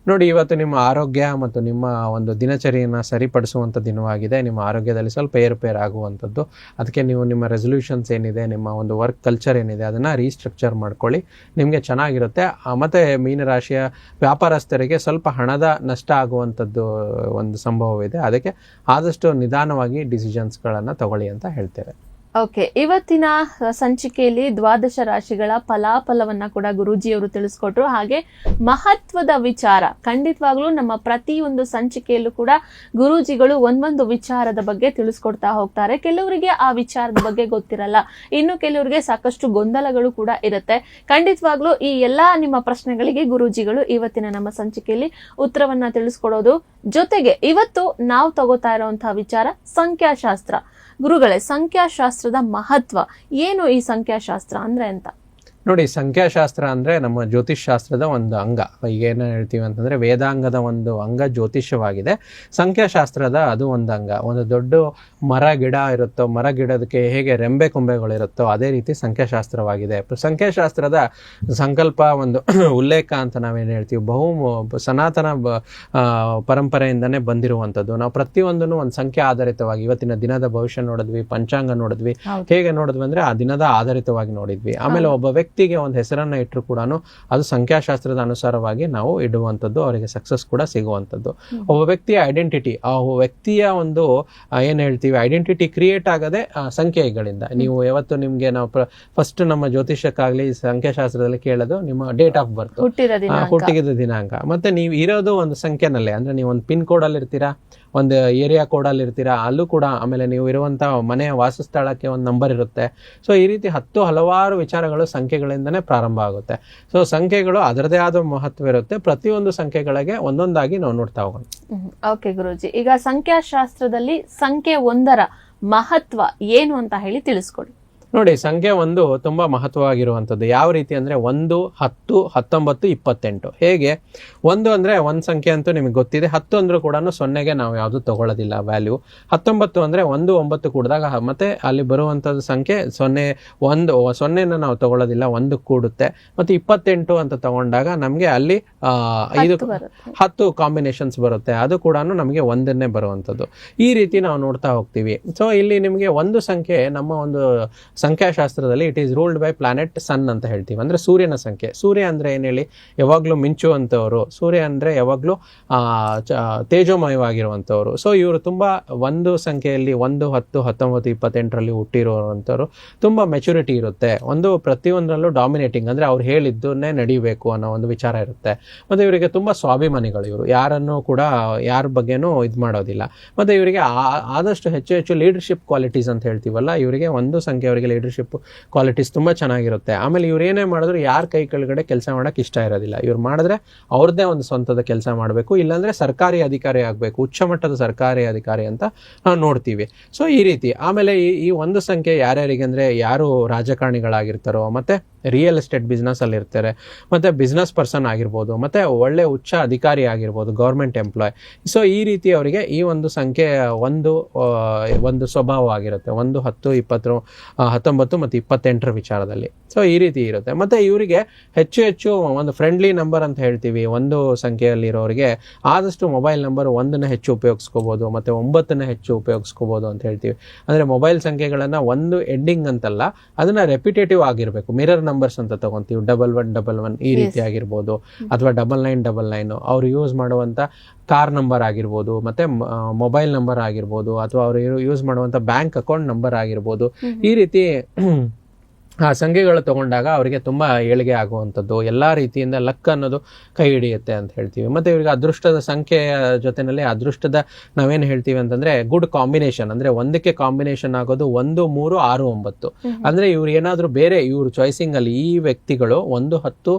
ನೋಡಿ, ಇವತ್ತು ನಿಮ್ಮ ಆರೋಗ್ಯ ಮತ್ತು ನಿಮ್ಮ ಒಂದು ದಿನಚರಿಯನ್ನು ಸರಿಪಡಿಸುವಂಥ ದಿನವಾಗಿದೆ. ನಿಮ್ಮ ಆರೋಗ್ಯದಲ್ಲಿ ಸ್ವಲ್ಪ ಏರುಪೇರು ಆಗುವಂಥದ್ದು. ಅದಕ್ಕೆ ನೀವು ನಿಮ್ಮ ರೆಸೊಲ್ಯೂಷನ್ಸ್ ಏನಿದೆ, ನಿಮ್ಮ ಒಂದು ವರ್ಕ್ ಕಲ್ಚರ್ ಏನಿದೆ, ಅದನ್ನು ರೀಸ್ಟ್ರಕ್ಚರ್ ಮಾಡ್ಕೊಳ್ಳಿ. ನಿಮಗೆ ಚೆನ್ನಾಗಿರುತ್ತೆ. ಮತ್ತು ಮೀನರಾಶಿಯ ವ್ಯಾಪಾರಸ್ಥರಿಗೆ ಸ್ವಲ್ಪ ಹಣದ ನಷ್ಟ ಆಗುವಂಥದ್ದು ಒಂದು ಸಂಭವವಿದೆ. ಅದಕ್ಕೆ ಆದಷ್ಟು ನಿಧಾನವಾಗಿ ಡಿಸಿಷನ್ಸ್ಗಳನ್ನು ತಗೊಳ್ಳಿ ಅಂತ ಹೇಳ್ತೇವೆ. ಓಕೆ ಇವತ್ತಿನ ಸಂಚಿಕೆಯಲ್ಲಿ ದ್ವಾದಶ ರಾಶಿಗಳ ಫಲಾಫಲವನ್ನ ಕೂಡ ಗುರೂಜಿಯವರು ತಿಳಿಸ್ಕೊಟ್ರು. ಹಾಗೆ ಮಹತ್ವದ ವಿಚಾರ, ಖಂಡಿತವಾಗ್ಲೂ ನಮ್ಮ ಪ್ರತಿಯೊಂದು ಸಂಚಿಕೆಯಲ್ಲೂ ಕೂಡ ಗುರೂಜಿಗಳು ಒಂದೊಂದು ವಿಚಾರದ ಬಗ್ಗೆ ತಿಳಿಸ್ಕೊಡ್ತಾ ಹೋಗ್ತಾರೆ. ಕೆಲವರಿಗೆ ಆ ವಿಚಾರದ ಬಗ್ಗೆ ಗೊತ್ತಿರಲ್ಲ. ಇನ್ನು ಕೆಲವರಿಗೆ ಸಾಕಷ್ಟು ಗೊಂದಲಗಳು ಕೂಡ ಇರುತ್ತೆ. ಖಂಡಿತವಾಗ್ಲೂ ಈ ಎಲ್ಲಾ ನಿಮ್ಮ ಪ್ರಶ್ನೆಗಳಿಗೆ ಗುರೂಜಿಗಳು ಇವತ್ತಿನ ನಮ್ಮ ಸಂಚಿಕೆಯಲ್ಲಿ ಉತ್ತರವನ್ನ ತಿಳಿಸ್ಕೊಡೋದು. ಜೊತೆಗೆ, ಇವತ್ತು ನಾವು ತಗೋತಾ ಇರುವಂತಹ ವಿಚಾರ, ಸಂಖ್ಯಾಶಾಸ್ತ್ರ. ಗುರುಗಳೇ ಸಂಖ್ಯಾಶಾಸ್ತ್ರದ ಮಹತ್ವ. ಏನು ಈ ಸಂಖ್ಯಾಶಾಸ್ತ್ರ ಅಂದ್ರೆ ಅಂತ? ನೋಡಿ ಸಂಖ್ಯಾಶಾಸ್ತ್ರ ಅಂದರೆ ನಮ್ಮ ಜ್ಯೋತಿಷ್ ಶಾಸ್ತ್ರದ ಒಂದು ಅಂಗ. ಈಗ ಏನು ಹೇಳ್ತೀವಿ ಅಂತಂದರೆ ವೇದಾಂಗದ ಒಂದು ಅಂಗ ಜ್ಯೋತಿಷ್ಯವಾಗಿದೆ. ಸಂಖ್ಯಾಶಾಸ್ತ್ರದ ಅದು ಒಂದು ಅಂಗ. ಒಂದು ದೊಡ್ಡ ಮರ ಗಿಡ ಇರುತ್ತೋ ಮರ ಗಿಡದಕ್ಕೆ ಹೇಗೆ ರೆಂಬೆ ಕೊಂಬೆಗಳಿರುತ್ತೋ ಅದೇ ರೀತಿ ಸಂಖ್ಯಾಶಾಸ್ತ್ರವಾಗಿದೆ. ಸಂಖ್ಯಾಶಾಸ್ತ್ರದ ಸಂಕಲ್ಪ ಒಂದು [CLEARS THROAT] ಉಲ್ಲೇಖ ಅಂತ ನಾವೇನು ಹೇಳ್ತೀವಿ? ಬಹು ಸನಾತನ ಪರಂಪರೆಯಿಂದನೇ ಬಂದಿರುವಂಥದ್ದು. ನಾವು ಪ್ರತಿಯೊಂದನ್ನು ಒಂದು ಸಂಖ್ಯೆ ಆಧಾರಿತವಾಗಿ ಇವತ್ತಿನ ದಿನದ ಭವಿಷ್ಯ ನೋಡಿದ್ವಿ ಪಂಚಾಂಗ ನೋಡಿದ್ವಿ. ಹೇಗೆ ನೋಡಿದ್ವಿ ಅಂದ್ರೆ ಆ ದಿನದ ಆಧಾರಿತವಾಗಿ ನೋಡಿದ್ವಿ. ಆಮೇಲೆ ಒಬ್ಬ ವ್ಯಕ್ತಿಗೆ ಒಂದು ಹೆಸರನ್ನ ಇಟ್ಟರು ಕೂಡ ಅದು ಸಂಖ್ಯಾಶಾಸ್ತ್ರದ ಅನುಸಾರವಾಗಿ ನಾವು ಇಡುವಂಥದ್ದು ಅವರಿಗೆ ಸಕ್ಸಸ್ ಕೂಡ ಸಿಗುವಂಥದ್ದು. ಒಬ್ಬ ವ್ಯಕ್ತಿಯ ಐಡೆಂಟಿಟಿ ಆ ವ್ಯಕ್ತಿಯ ಒಂದು ಏನು ಹೇಳ್ತೀವಿ ಐಡೆಂಟಿಟಿ ಕ್ರಿಯೇಟ್ ಆಗದೆ ಆ, ಸಂಖ್ಯೆಗಳಿಂದ. ನೀವು ಯಾವತ್ತು ನಿಮಗೆ ನಾವು ಫಸ್ಟ್ ನಮ್ಮ ಜ್ಯೋತಿಷ್ಯಕ್ಕಾಗಲಿ ಸಂಖ್ಯಾಶಾಸ್ತ್ರದಲ್ಲಿ ಕೇಳೋದು ನಿಮ್ಮ ಡೇಟ್ ಆಫ್ ಬರ್ತ್ ಹುಟ್ಟಿದ ದಿನಾಂಕ. ಹುಟ್ಟಿದ ದಿನಾಂಕ. ಮತ್ತೆ ನೀವು ಇರೋದು ಒಂದು ಸಂಖ್ಯೆನಲ್ಲೇ ಅಂದ್ರೆ ನೀವು ಒಂದು ಪಿನ್ ಕೋಡ್ ಅಲ್ಲಿ ಇರ್ತೀರಾ ಒಂದು ಏರಿಯಾ ಕೋಡಲ್ಲಿ ಇರ್ತೀರಾ, ಅಲ್ಲೂ ಕೂಡ ಆಮೇಲೆ ನೀವು ಇರುವಂಥ ಮನೆಯ ವಾಸಸ್ಥಳಕ್ಕೆ ಒಂದು ನಂಬರ್ ಇರುತ್ತೆ. ಸೊ ಈ ರೀತಿ ಹತ್ತು ಹಲವಾರು ವಿಚಾರಗಳು ಸಂಖ್ಯೆಗಳಿಂದನೇ ಪ್ರಾರಂಭ ಆಗುತ್ತೆ. ಸೊ ಸಂಖ್ಯೆಗಳು ಅದರದೇ ಆದ ಮಹತ್ವ ಇರುತ್ತೆ ಪ್ರತಿಯೊಂದು ಸಂಖ್ಯೆಗಳಿಗೆ ಒಂದೊಂದಾಗಿ ನಾವು ನೋಡ್ತಾ ಹೋಗೋಣ. ಓಕೆ ಗುರುಜಿ. ಈಗ ಸಂಖ್ಯಾಶಾಸ್ತ್ರದಲ್ಲಿ ಸಂಖ್ಯೆ ಒಂದರ ಮಹತ್ವ ಏನು ಅಂತ ಹೇಳಿ ತಿಳಿಸ್ಕೊಡಿ. ನೋಡಿ ಸಂಖ್ಯೆ ಒಂದು ತುಂಬಾ ಮಹತ್ವವಾಗಿರುವಂಥದ್ದು. ಯಾವ ರೀತಿ ಅಂದ್ರೆ ಒಂದು ಹತ್ತು ಹತ್ತೊಂಬತ್ತು ಇಪ್ಪತ್ತೆಂಟು. ಹೇಗೆ? ಒಂದು ಅಂದ್ರೆ ಒಂದು ಸಂಖ್ಯೆ ಅಂತೂ ನಿಮಗೆ ಗೊತ್ತಿದೆ. ಹತ್ತು ಅಂದರೂ ಕೂಡ ಸೊನ್ನೆಗೆ ನಾವು ಯಾವುದು ತಗೊಳ್ಳೋದಿಲ್ಲ ವ್ಯಾಲ್ಯೂ ಹತ್ತೊಂಬತ್ತು ಅಂದ್ರೆ ಒಂದು ಒಂಬತ್ತು ಕೂಡಿದಾಗ ಮತ್ತೆ ಅಲ್ಲಿ ಬರುವಂಥದ್ದು ಸಂಖ್ಯೆ ಸೊನ್ನೆ ಒಂದು ಸೊನ್ನೆನ ನಾವು ತಗೊಳ್ಳೋದಿಲ್ಲ ಒಂದು ಕೂಡುತ್ತೆ. ಮತ್ತೆ ಇಪ್ಪತ್ತೆಂಟು ಅಂತ ತಗೊಂಡಾಗ ನಮಗೆ ಅಲ್ಲಿ ಐದು ಹತ್ತು ಕಾಂಬಿನೇಷನ್ಸ್ ಬರುತ್ತೆ. ಅದು ಕೂಡ ನಮಗೆ ಒಂದನ್ನೇ ಬರುವಂಥದ್ದು. ಈ ರೀತಿ ನಾವು ನೋಡ್ತಾ ಹೋಗ್ತೀವಿ. ಸೊ ಇಲ್ಲಿ ನಿಮಗೆ ಒಂದು ಸಂಖ್ಯೆ ನಮ್ಮ ಒಂದು ಸಂಖ್ಯಾಶಾಸ್ತ್ರದಲ್ಲಿ it is ruled by planet sun ಅಂತ ಹೇಳ್ತೀವಿ. ಅಂದರೆ ಸೂರ್ಯನ ಸಂಖ್ಯೆ. ಸೂರ್ಯ ಅಂದರೆ ಏನು ಹೇಳಿ? ಯಾವಾಗಲೂ ಮಿಂಚು ಅಂತವರು ಸೂರ್ಯ ಅಂದರೆ ಯಾವಾಗಲೂ ತೇಜೋಮಯವಾಗಿರುವಂಥವ್ರು ಸೊ ಇವರು ತುಂಬ ಒಂದು ಸಂಖ್ಯೆಯಲ್ಲಿ ಒಂದು, ಹತ್ತು, ಹತ್ತೊಂಬತ್ತು, ಇಪ್ಪತ್ತೆಂಟರಲ್ಲಿ ಹುಟ್ಟಿರುವಂಥವ್ರು ತುಂಬ ಮೆಚುರಿಟಿ ಇರುತ್ತೆ. ಒಂದು ಪ್ರತಿಯೊಂದರಲ್ಲೂ ಡಾಮಿನೇಟಿಂಗ್ ಅಂದರೆ ಅವ್ರು ಹೇಳಿದ್ದನ್ನೇ ನಡಿಬೇಕು ಅನ್ನೋ ಒಂದು ವಿಚಾರ ಇರುತ್ತೆ. ಮತ್ತು ಇವರಿಗೆ ತುಂಬ ಸ್ವಾಭಿಮಾನಿಗಳು ಇವರು. ಯಾರನ್ನು ಕೂಡ, ಯಾರ ಬಗ್ಗೆನೂ ಇದು ಮಾಡೋದಿಲ್ಲ. ಮತ್ತೆ ಇವರಿಗೆ ಆದಷ್ಟು ಹೆಚ್ಚು ಹೆಚ್ಚು ಲೀಡರ್ಶಿಪ್ ಕ್ವಾಲಿಟೀಸ್ ಅಂತ ಹೇಳ್ತೀವಲ್ಲ, ಇವರಿಗೆ ಒಂದು ಸಂಖ್ಯೆ ಅವರಿಗೆ ಲೀಡರ್ಶಿಪ್ ಕ್ವಾಲಿಟೀಸ್ ತುಂಬಾ ಚೆನ್ನಾಗಿರುತ್ತೆ. ಆಮೇಲೆ ಇವ್ರು ಏನೇ ಮಾಡಿದ್ರು ಯಾರ ಕೈ ಕೆಳಗಡೆ ಕೆಲಸ ಮಾಡೋಕ್ಕೆ ಇಷ್ಟ ಇರೋದಿಲ್ಲ. ಇವ್ರು ಮಾಡಿದ್ರೆ ಅವ್ರದ್ದೇ ಒಂದು ಸ್ವಂತದ ಕೆಲಸ ಮಾಡಬೇಕು, ಇಲ್ಲಾಂದರೆ ಸರ್ಕಾರಿ ಅಧಿಕಾರಿ ಆಗಬೇಕು, ಉಚ್ಚ ಮಟ್ಟದ ಸರ್ಕಾರಿ ಅಧಿಕಾರಿ ಅಂತ ನಾವು ನೋಡ್ತೀವಿ. ಸೊ ಈ ರೀತಿ. ಆಮೇಲೆ ಈ ಈ ಒಂದು ಸಂಖ್ಯೆ ಯಾರ್ಯಾರಿಗೆ ಅಂದ್ರೆ ಯಾರು ರಾಜಕಾರಣಿಗಳಾಗಿರ್ತಾರೋ, ಮತ್ತೆ ರಿಯಲ್ ಎಸ್ಟೇಟ್ ಬಿಸ್ನೆಸ್ ಅಲ್ಲಿ ಇರ್ತಾರೆ. ಮತ್ತೆ ಬಿಸ್ನೆಸ್ ಪರ್ಸನ್ ಆಗಿರ್ಬೋದು, ಮತ್ತೆ ಒಳ್ಳೆ ಉಚ್ಚ ಅಧಿಕಾರಿ ಆಗಿರ್ಬೋದು ಗೌರ್ಮೆಂಟ್ ಎಂಪ್ಲಾಯ್ ಸೊ ಈ ರೀತಿ ಅವರಿಗೆ ಈ ಒಂದು ಸಂಖ್ಯೆ ಒಂದು ಒಂದು ಸ್ವಭಾವ ಆಗಿರುತ್ತೆ. ಒಂದು ಹತ್ತು ಇಪ್ಪತ್ತು ಹತ್ತೊಂಬತ್ತು ಮತ್ತು ಇಪ್ಪತ್ತೆಂಟರ ವಿಚಾರದಲ್ಲಿ. ಸೊ ಈ ರೀತಿ ಇರುತ್ತೆ. ಮತ್ತೆ ಇವರಿಗೆ ಹೆಚ್ಚು ಹೆಚ್ಚು ಒಂದು ಫ್ರೆಂಡ್ಲಿ ನಂಬರ್ ಅಂತ ಹೇಳ್ತೀವಿ. ಒಂದು ಸಂಖ್ಯೆಯಲ್ಲಿರೋರಿಗೆ ಆದಷ್ಟು ಮೊಬೈಲ್ ನಂಬರ್ ಒಂದನ್ನ ಹೆಚ್ಚು ಉಪಯೋಗಿಸ್ಕೋಬೋದು, ಮತ್ತೆ ಒಂಬತ್ತನ್ನ ಹೆಚ್ಚು ಉಪಯೋಗಿಸ್ಕೋಬೋದು ಅಂತ ಹೇಳ್ತೀವಿ. ಅಂದ್ರೆ ಮೊಬೈಲ್ ಸಂಖ್ಯೆಗಳನ್ನು ಒಂದು ಎಂಡಿಂಗ್ ಅಂತಲ್ಲ, ಅದನ್ನ ರೆಪಿಟೇಟಿವ್ ಆಗಿರಬೇಕು. ಮಿರರ್ ನಂಬರ್ಸ್ ಅಂತ ತಗೊಂತೀವಿ. ಡಬಲ್ ಒನ್ ಡಬಲ್ ಒನ್ ಈ ರೀತಿ ಆಗಿರ್ಬೋದು. ಅಥವಾ ಡಬಲ್ ನೈನ್ ಡಬಲ್ ನೈನ್ ಅವ್ರು ಯೂಸ್ ಮಾಡುವಂತ ಕಾರ್ ನಂಬರ್ ಆಗಿರ್ಬೋದು ಮತ್ತೆ ಮೊಬೈಲ್ ನಂಬರ್ ಆಗಿರ್ಬೋದು ಅಥವಾ ಅವರು ಯೂಸ್ ಮಾಡುವಂತ ಬ್ಯಾಂಕ್ ಅಕೌಂಟ್ ನಂಬರ್ ಆಗಿರ್ಬೋದು. ಈ ರೀತಿ ಆ ಸಂಖ್ಯೆಗಳು ತಗೊಂಡಾಗ ಅವರಿಗೆ ತುಂಬ ಏಳಿಗೆ ಆಗುವಂಥದ್ದು ಎಲ್ಲ ರೀತಿಯಿಂದ ಲಕ್ ಅನ್ನೋದು ಕೈ ಹಿಡಿಯುತ್ತೆ ಅಂತ ಹೇಳ್ತೀವಿ. ಮತ್ತು ಇವರಿಗೆ ಅದೃಷ್ಟದ ಸಂಖ್ಯೆಯ ಜೊತೆಯಲ್ಲಿ ಅದೃಷ್ಟದ ನಾವೇನು ಹೇಳ್ತೀವಿ ಅಂತಂದರೆ ಗುಡ್ ಕಾಂಬಿನೇಷನ್ ಅಂದರೆ ಒಂದಕ್ಕೆ ಕಾಂಬಿನೇಷನ್ ಆಗೋದು ಒಂದು ಮೂರು ಆರು ಒಂಬತ್ತು. ಅಂದರೆ ಇವ್ರು ಏನಾದರೂ ಬೇರೆ ಇವ್ರ ಚಾಯ್ಸಿಂಗಲ್ಲಿ ಈ ವ್ಯಕ್ತಿಗಳು ಒಂದು ಹತ್ತು